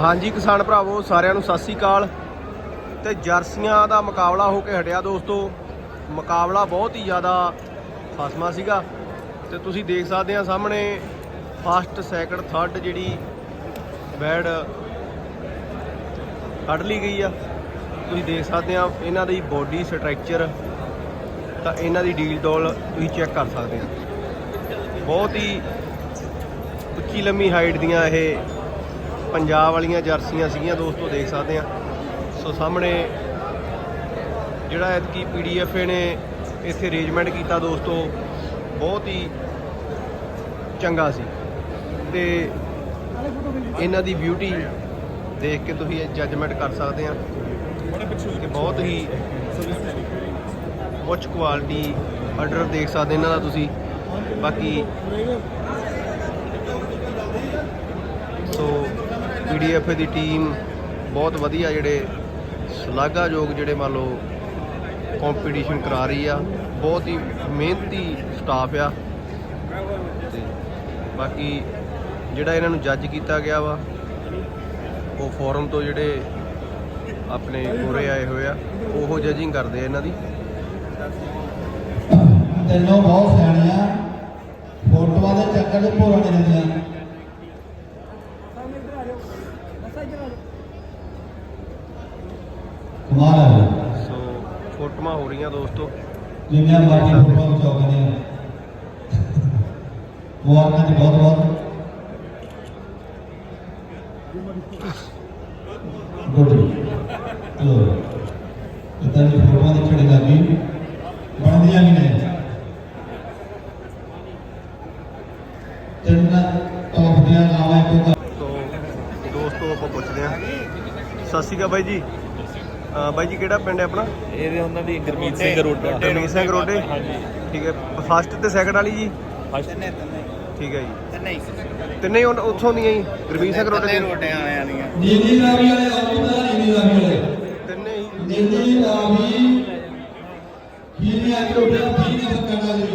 ਹਾਂਜੀ ਕਿਸਾਨ ਭਰਾਵੋ, ਸਾਰਿਆਂ ਨੂੰ ਸਤਿ ਸ੍ਰੀ ਅਕਾਲ। ਤੇ ਜਰਸੀਆਂ ਦਾ ਮੁਕਾਬਲਾ ਹੋ ਕੇ ਹਟਿਆ ਦੋਸਤੋ। ਮੁਕਾਬਲਾ ਬਹੁਤ ਹੀ ਜ਼ਿਆਦਾ ਫਸਮਾ ਸੀਗਾ। ਤੇ ਤੁਸੀਂ ਦੇਖ ਸਕਦੇ ਆ ਸਾਹਮਣੇ ਫਸਟ ਸੈਕੰਡ ਥਰਡ ਜਿਹੜੀ ਬੈਡ ਕੱਢ ਲਈ ਗਈ ਆ। ਤੁਸੀਂ ਦੇਖ ਸਕਦੇ ਆ, ਇਹਨਾਂ ਦੀ ਬੋਡੀ ਸਟਰਕਚਰ ਤਾਂ ਇਹਨਾਂ ਦੀ ਡੀਲ ਡੋਲ ਤੁਸੀਂ ਚੈੱਕ ਕਰ ਸਕਦੇ ਆ। ਬਹੁਤ ਹੀ ਉੱਚੀ ਲੰਮੀ ਹਾਈਟ ਦੀਆਂ ਇਹ ਪੰਜਾਬ ਵਾਲੀਆਂ ਜਰਸੀਆਂ ਸੀਗੀਆਂ, ਦੋਸਤੋ ਦੇਖ ਸਕਦੇ ਆ ਸੋ ਸਾਹਮਣੇ ਜਿਹੜਾ ਐਤਕੀ ਪੀਡੀਐਫ ਨੇ ਇੱਥੇ ਅਰੇਂਜਮੈਂਟ ਕੀਤਾ ਦੋਸਤੋ, ਬਹੁਤ ਹੀ ਚੰਗਾ ਸੀ। ਤੇ ਇਹਨਾਂ ਦੀ ਬਿਊਟੀ ਦੇਖ ਕੇ ਤੁਸੀਂ ਇਹ ਜੱਜਮੈਂਟ ਕਰ ਸਕਦੇ ਆ ਕਿ ਬਹੁਤ ਹੀ ਉੱਚ ਕੁਆਲਿਟੀ ਆਰਡਰ ਦੇਖ ਸਕਦੇ ਇਹਨਾਂ ਦਾ ਤੁਸੀਂ। ਬਾਕੀ ਸੋ ਪੀਡੀਐਫ ਦੀ ਟੀਮ ਬਹੁਤ ਵਧੀਆ ਜਿਹੜੇ ਸ਼ਲਾਘਾਯੋਗ ਜਿਹੜੇ ਮੰਨ ਲਓ ਕੰਪੀਟੀਸ਼ਨ ਕਰਾ ਰਹੀ ਆ, ਬਹੁਤ ਹੀ ਮਿਹਨਤੀ ਸਟਾਫ ਆ। ਤੇ ਬਾਕੀ ਜਿਹੜਾ ਇਹਨਾਂ ਨੂੰ ਜੱਜ ਕੀਤਾ ਗਿਆ ਵਾ, ਉਹ ਫੋਰਮ ਤੋਂ ਜਿਹੜੇ ਆਪਣੇ ਕੋਰੇ ਆਏ ਹੋਏ ਆ, ਉਹ ਜੱਜਿੰਗ ਕਰਦੇ ਆ ਇਹਨਾਂ ਦੀ। ਤੈਨੂੰ ਬਹੁਤ ਸਿਆਣੀਆਂ ਫੋਟੋਆਂ ਦੇ ਚੱਕਰ 'ਚ ਭੋਰਾ ਨਹੀਂ ਦਿੰਦੀਆਂ ਕਮਾਲ ਹੈ। ਸੋ ਫੋਟੋਆਂ ਹੋ ਰਹੀਆਂ ਦੋਸਤੋ। ਜਿੰਨੀਆਂ ਮਰਜ਼ੀ ਫੋਟੋਆਂ ਖਿਚਾਉਂਦੇ ਨੇ ਮੁਬਾਰਕਾਂ ਜੀ ਬਹੁਤ ਬਹੁਤ। ਗੁੱਡ। ਚਲੋ। ਇਦਾਂ ਦੀ ਫੋਟੋਆਂ ਦੀ ਛੜੀ ਲੱਗੀ ਬਣਦੀਆਂ ਵੀ ਨੇ। ਤਿੰਨ ਟੌਪ ਦੀਆਂ ਗਾਵਾਂ ਇੱਕ ਤੋਂ ਆਪਾਂ ਪੁੱਛਦੇ ਆ ਸਤਿ ਸ਼੍ਰੀ ਅਕਾਲ ਬਾਈ ਜੀ। ਅਹ ਬਾਈ ਜੀ ਕਿਹੜਾ ਪਿੰਡ ਹੈ ਆਪਣਾ? ਇਹਦੇ ਉਹਨਾਂ ਦੀ ਗੁਰਮੀਤ ਸਿੰਘ ਰੋਡਾ। ਰਮੀ ਸਿੰਘ ਰੋਡੇ? ਠੀਕ ਹੈ। ਫਸਟ ਤੇ ਸੈਕਿੰਡ ਵਾਲੀ ਜੀ? ਫਸਟ ਨੇ ਠੀਕ ਹੈ ਜੀ। ਨਹੀਂ ਤਿੰਨੇ ਹੀ ਉੱਥੋਂ ਦੀਆਂ ਹੀ ਗੁਰਮੀਤ ਸਿੰਘ ਰੋਡੇ ਦੀਆਂ? ਰੋਟੀਆਂ ਆਇਆ ਨਹੀਂ ਨੀਲੀ ਰਾਵੀ ਵਾਲੇ ਆਉਂਦੇ ਤਾਂ ਨੀਲੀ ਰਾਵੀ ਵਾਲੇ? ਤਿੰਨੇ ਹੀ। ਨੀਲੀ ਰਾਵੀ ਹੀਲੀਆਂ ਕੋਟੇ